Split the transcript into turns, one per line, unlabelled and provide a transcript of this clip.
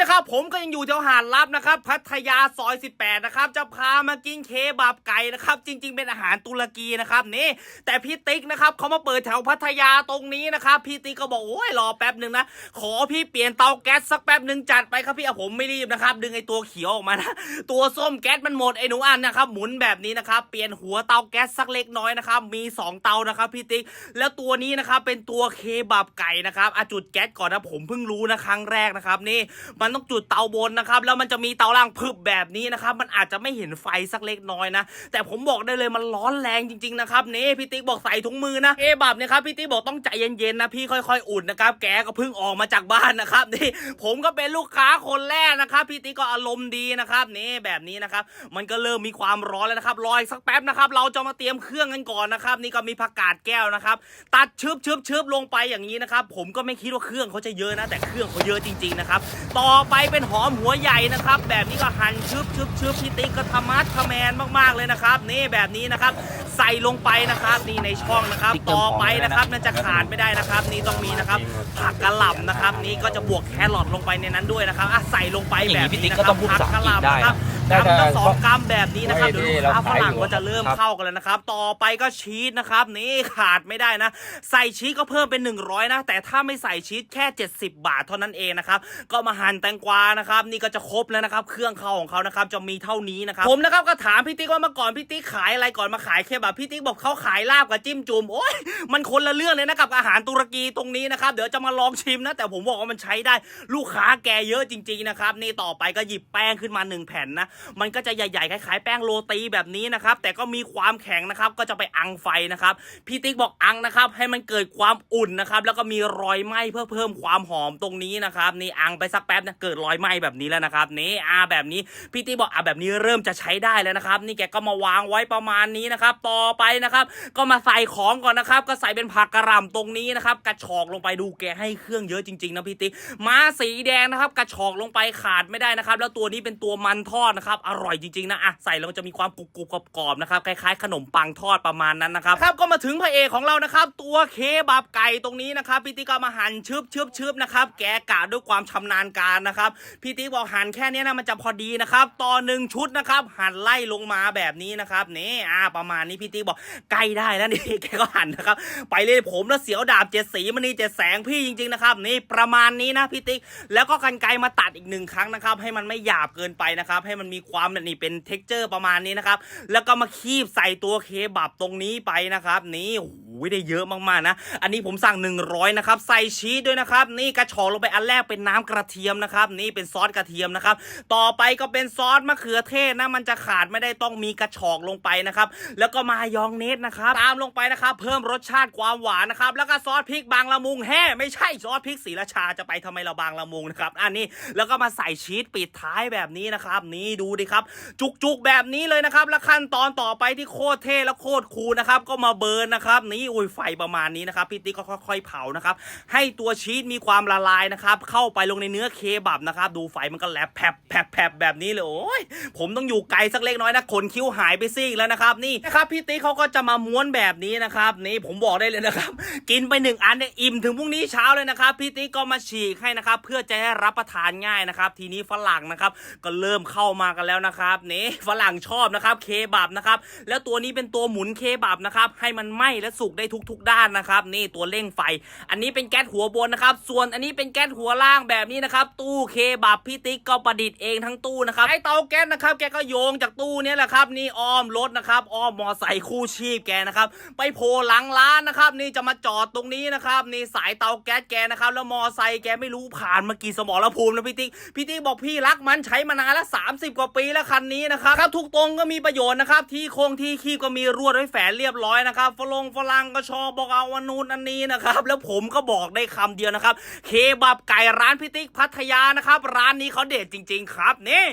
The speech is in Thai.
นะครับผมก็ยังอยู่แถวหาดลับนะครับ พัทยาซอย 18 นะครับ จะพามากินเคบับไก่นะครับ จริง ๆ เป็นอาหารตุรกีนะครับนี่แต่พี่ติ๊กนะครับเขามาเปิดแถวพัทยาตรงนี้นะครับพี่ติ๊กก็บอกโอ้ยรอแป๊บหนึ่งนะขอพี่เปลี่ยนเตาแก๊สสักแป๊บหนึ่งจัดไปครับพี่เอาผมไม่รีบนะครับดึงไอ้ตัวเขียวออกมานะตัวส้มแก๊สมันหมดไอ้หนูอันนะครับหมุนแบบนี้นะครับเปลี่ยนหัวเตาแก๊สสักเล็กน้อยนะครับมีสองเตานะครับพี่ติ๊กแล้วตัวนี้นะครับเป็นตัวเคบับไก่นะครับอะจุดแก๊สก่อนนะผมเพิ่งรู้นะครั้งแรกนะครับนี่มันต้องจุดเตาบนนะครับแล้วมันจะมีเตาล่างพึบแบบนี้นะครับมันอาจจะไม่เห็นไฟสักเล็กน้อยนะ แต่ผมบอกได้เลยมันร้อนแรงจริงๆนะครับนี่พี่ติ๊กบอกใส่ถุงมือนะเคบับเนี่ยครับพี่ติ๊กบอกต้องใจเย็นๆนะพี่ค่อยๆอุ่นนะครับแกก็เพิ่งออกมาจากบ้านนะครับนี่ผมก็เป็นลูกค้าคนแรกนะครับพี่ติ๊กก็อารมณ์ดีนะครับนี่แบบนี้นะครับมันก็เริ่มมีความร้อนแล้วนะครับรออีกสักแป๊บนะครับเราจะมาเตรียมเครื่องกันก่อนนะครับนี่ก็มีผักกาดแก้วนะครับตัดชึบชึบชึบลงไปอย่างนี้นะครับผมก็ไม่คิดว่าเครื่องเขาจะเยอะนะแต่เครื่องเขาเยอะจริงๆนะครับต่อไปเป็นหอมหัวใหญ่นะครับ แบบนี้ก็หั่นชึบชึบชึบพี่ติ๊กก็ทำมัดทะแมนมากๆเลยนะครับ นี่แบบนี้นะครับ ใส่ลงไปนะครับนี่ในช่องนะครับ ต่อไปนะครับน่าจะขาดไม่ได้นะครับ นี่ต้องมีนะครับผักกะหล่ำนะครับ นี่ก็จะบวกแครอทลงไปในนั้นด้วยนะครับอะใส่ลงไปแบบนี้นะครับผักกะหล่ำนะครับ กรัมละสองกรัมแบบนี้นะครับเดี๋ยวลูกค้าฝรั่งก็จะเริ่มเข้ากันแล้วนะครับ ต่อไปก็ชีสนะครับ นี่ขาดไม่ได้นะ ใส่ชีสก็เพิ่มเป็น 100 นะ แต่ถ้าไม่ใส่ชีสแค่ 70 บาทเท่านั้นเองนะครับก็มาหั่นแตงกวานะครับ นี่ก็จะครบแล้วนะครับ เครื่องเข้าของเขานะครับจะมีเท่านี้นะครับผมนะครับก็ถามพี่ติ๊กว่าเมื่อก่อนพี่ติ๊กขายอะไรก่อนมาขายเคบับพี่ติ๊กบอกเขาขายลาบกับจิ้มจุ่มโอ้ยมันคนละเรื่องเลยนะกับอาหารตุรกีตรงนี้นะครับเดี๋ยวจะมาลองชิมนะ แต่ผมบอกว่ามันใช้ได้ลูกค้าแกเยอะจริง ๆนะครับนี่ต่อไปก็หยิบแป้งขึ้นมาหนึ่งแผ่นนะมันก็จะใหญ่ๆคล้ายๆแป้งโรตีแบบนี้นะครับ แต่ก็มีความแข็งนะครับ ก็จะไปอังไฟนะครับ พี่ติ๊กบอกอังนะครับ ให้มันเกิดความอุ่นนะครับ แล้วก็มีรอยไหม้เพื่อเพิ่มความหอมตรงนี้นะครับ นี่อังไปสักแป๊บนะเกิดรอยไหม้แบบนี้แล้วนะครับ นี่อาแบบนี้ พี่ติ๊กบอกอะแบบนี้เริ่มจะใช้ได้แล้วนะครับ นี่แกก็มาวางไว้ประมาณนี้นะครับ ต่อไปนะครับ ก็มาใส่ของก่อนนะครับ ก็ใส่เป็นผักกระหล่ำตรงนี้นะครับ กระชอกลงไปดูแกให้เครื่องเยอะจริงๆนะพี่ติ๊กม้าสีแดงนะครับ กระชอกลงไปขาดไม่ได้นะครับ แล้วตัวนี้เป็นตัวมันทอดนะครับ อร่อยจริงๆนะอะใส่แล้วมันจะมีความกรุบกรุบกรอบๆนะครับคล้ายๆ ขนมปังทอดประมาณนั้นนะครับครับก็มาถึงพระเอกของเรานะครับ ตัวเคบับไก่ตรงนี้นะครับพี่ติ๊กก็มาหั่นชึบชึบชึบนะครับแกะกะด้วยความชำนาญการนะครับพี่ติ๊กบอกหั่นแค่นี้นะมันจะพอดีนะครับต่อหนึ่งชุดนะครับหั่นไล่ลงมาแบบนี้นะครับนี่อ่าประมาณนี้พี่ติ๊กบอกใกล้ได้แล้วนี่แกก็หั่นนะครับไปเลยผมแล้วเสียวดาบเจ็ดสีมันนี่เจ็ดแสงพี่จริงๆนะครับนี่ประมาณนี้นะพี่ติ๊กแล้วก็กันไกรมาตัดอีกหนึ่งครั้งนะครับให้มันไม่หยาบเกินไปนะครับให้มันมีความนี่เป็นเท็กเจอร์ประมาณนี้นะครับ แล้วก็มาคีบใส่ตัวเคบับตรงนี้ไปนะครับ นี่โห ได้เยอะมากๆนะ อันนี้ผมสั่ง 100นะครับใส่ชีสด้วยนะครับ นี่กระชอกลงไปอันแรกเป็นน้ำกระเทียมนะครับ นี่เป็นซอสกระเทียมนะครับ ต่อไปก็เป็นซอสมะเขือเทศนะมันจะขาดไม่ได้ต้องมีกระชอกลงไปนะครับ แล้วก็มายองเนสนะครับตามลงไปนะครับ เพิ่มรสชาติความหวานนะครับ แล้วก็ซอสพริกบางละมุงแฮ่ไม่ใช่ซอสพริกศรีราชาจะไปทำไมเราบางละมุงนะครับ อันนี้แล้วก็มาใส่ชีสปิดท้ายแบบนี้นะครับ นี่ดูดิครับ จุกๆแบบนี้เลยนะครับ แล้วขั้นตอนต่อไปที่โคตรเท่และโคตรคูลนะครับ ก็มาเบิร์นนะครับนี่อุ้ยไฟประมาณนี้นะครับพี่ติ๊กก็ค่อยๆเผานะครับให้ตัวชีสมีความละลายนะครับเข้าไปลงในเนื้อเคบับนะครับดูไฟมันก็แลบแผบแผบแผบแบบนี้เลยโอ้ยผมต้องอยู่ไกลสักเล็กน้อยนะขนคิ้วหายไปซีกแล้วนะครับนี่นะครับพี่ติ๊กเขาก็จะมาม้วนแบบนี้นะครับนี่ผมบอกได้เลยนะครับกินไปหนึ่งอันเนี่ยอิ่มถึงพรุ่งนี้เช้าเลยนะครับพี่ติ๊กก็มาฉีกให้นะครับเพื่อจะให้รับประทานง่ายนะครับทีนี้ฝรั่งนะครับก็เริ่มเข้ามากันแล้วนะครับนี่ฝรั่งชอบนะครับเคบับนะครับแล้วตัวนี้เป็นตัวหมุนเคบับนะครับให้มันไหม้และสุกได้ทุก ๆ ด้านนะครับ นี่ตัวเร่งไฟ อันนี้เป็นแก๊สหัวบนนะครับ ส่วนอันนี้เป็นแก๊สหัวล่างแบบนี้นะครับ ตู้เคบับพี่ติ๊กก็ประดิษฐ์เองทั้งตู้นะครับไอเตาแก๊สนะครับ แกก็โยงจากตู้นี้แหละครับ นี่อ้อมรถนะครับอ้อมมอไซค์คู่ชีพแกนะครับ ไปโผล่หลังร้านนะครับ นี่จะมาจอดตรงนี้นะครับ นี่สายเตาแก๊สแกนะครับ แล้วมอไซค์แกไม่รู้ผ่านมากี่สมรภูมินะพี่ติ๊กพี่ติ๊กบอกพี่รักมันใช้มานานแล้ว30 กว่าปีแล้วคันนี้นะครับครับทุกตรงก็มีประโยชน์นะครับที่โคงที่คีบก็มีรวดไว้แฝนเรียบร้อยนะครับฝรงฝรั่งก็ชอบบอกเอาวันนู้นอันนี้นะครับ แล้วผมก็บอกได้คำเดียวนะครับ เคบับไก่ร้านพิติกพัทยานะครับ ร้านนี้เขาเด็ดจริง ๆ ครับนี่